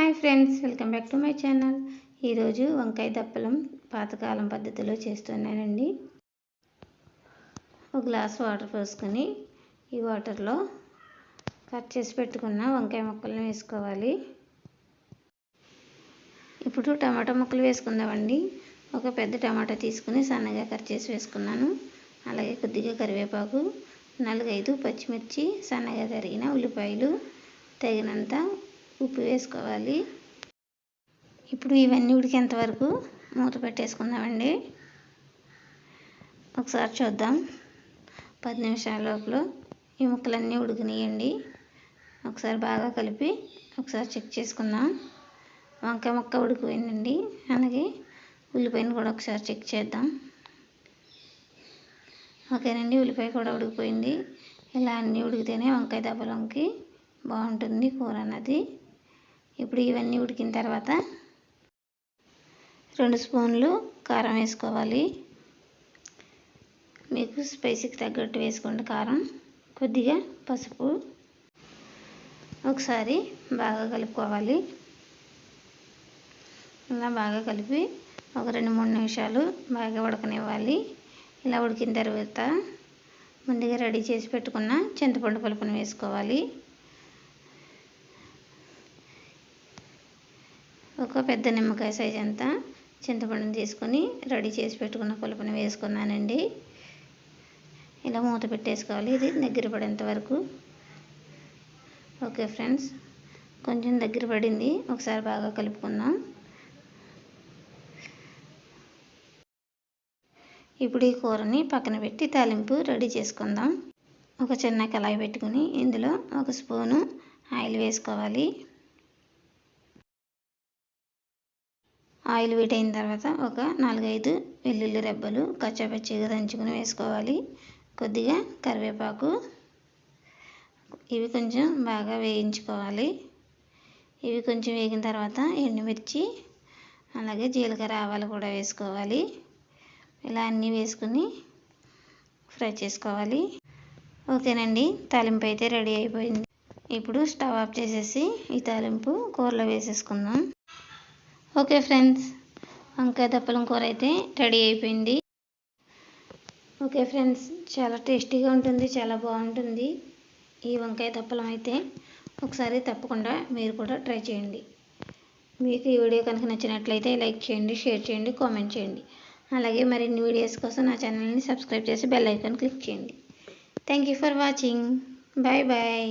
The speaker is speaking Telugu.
Hi friends welcome back to my channel. ఈరోజు వంకాయ దప్పలం పాతకాలం పద్ధతిలో చేస్తున్నానండి. ఒక గ్లాస్ వాటర్ పోసుకొని ఈ వాటర్లో కట్ చేసి పెట్టుకున్న వంకాయ ముక్కలను వేసుకోవాలి. ఇప్పుడు టమాటా ముక్కలు వేసుకుందామండి. ఒక పెద్ద టమాటా తీసుకుని సన్నగా కట్ చేసి వేసుకున్నాను. అలాగే కొద్దిగా కరివేపాకు నాలుగైదు పచ్చిమిర్చి సన్నగా తరిగిన ఉల్లిపాయలు తగినంత ఉప్పు వేసుకోవాలి. ఇప్పుడు ఇవన్నీ ఉడికేంత వరకు మూత పెట్టేసుకుందామండి. ఒకసారి చూద్దాం. పది నిమిషాల లోపల ఈ ముక్కలన్నీ ఉడికినాయండి. ఒకసారి బాగా కలిపి ఒకసారి చెక్ చేసుకుందాం. వంకాయ ముక్క ఉడికిపోయిందండి. అలాగే ఉల్లిపాయను కూడా ఒకసారి చెక్ చేద్దాం. ఓకేనండి ఉల్లిపాయ కూడా ఉడికిపోయింది. ఇలా అన్నీ ఉడికితేనే వంకాయ దెబ్బలంకి బాగుంటుంది కూర అన్నది. ఇప్పుడు ఇవన్నీ ఉడికిన తర్వాత రెండు స్పూన్లు కారం వేసుకోవాలి. మీకు స్పైసీకి తగ్గట్టు వేసుకోండి కారం. కొద్దిగా పసుపు ఒకసారి బాగా కలుపుకోవాలి. ఇలా బాగా కలిపి ఒక రెండు మూడు నిమిషాలు బాగా ఉడకనివ్వాలి. ఇలా ఉడికిన తర్వాత ముందుగా రెడీ చేసి పెట్టుకున్న చింతపండు పులుపుని వేసుకోవాలి. ఒక పెద్ద నిమ్మకాయ సైజ్ అంతా చింతపండుని తీసుకొని రెడీ చేసి పెట్టుకున్న పులుపుని వేసుకున్నానండి. ఇలా మూత పెట్టేసుకోవాలి. ఇది దగ్గర పడేంత వరకు. ఓకే ఫ్రెండ్స్ కొంచెం దగ్గర పడింది. ఒకసారి బాగా కలుపుకుందాం. ఇప్పుడు ఈ కూరని పక్కన పెట్టి తాలింపు రెడీ చేసుకుందాం. ఒక చిన్న కళాయి పెట్టుకుని ఇందులో ఒక స్పూను ఆయిల్ వేసుకోవాలి. ఆయిల్ వీట్ అయిన తర్వాత ఒక నాలుగైదు వెల్లుల్లి రెబ్బలు కచ్చాపచ్చిగా దంచుకుని వేసుకోవాలి. కొద్దిగా కరివేపాకు ఇవి కొంచెం బాగా వేయించుకోవాలి. ఇవి కొంచెం వేగిన తర్వాత ఎండుమిర్చి అలాగే జీలకర్ర ఆవాలు కూడా వేసుకోవాలి. ఇలా అన్నీ వేసుకుని ఫ్రై చేసుకోవాలి. ఓకేనండి తాలింపు అయితే రెడీ అయిపోయింది. ఇప్పుడు స్టవ్ ఆఫ్ చేసేసి ఈ తాలింపు కూరలో వేసేసుకుందాం. ఓకే ఫ్రెండ్స్ వంకాయ దప్పలం కూర అయితే రెడీ అయిపోయింది. ఓకే ఫ్రెండ్స్ చాలా టేస్టీగా ఉంటుంది చాలా బాగుంటుంది ఈ వంకాయ దప్పలం అయితే. ఒకసారి తప్పకుండా మీరు కూడా ట్రై చేయండి. మీకు ఈ వీడియో కనుక నచ్చినట్లయితే లైక్ చేయండి షేర్ చేయండి కామెంట్ చేయండి. అలాగే మరిన్ని వీడియోస్ కోసం నా ఛానల్ని సబ్స్క్రైబ్ చేసి బెల్ ఐకాన్ క్లిక్ చేయండి. Thank you for watching. Bye bye.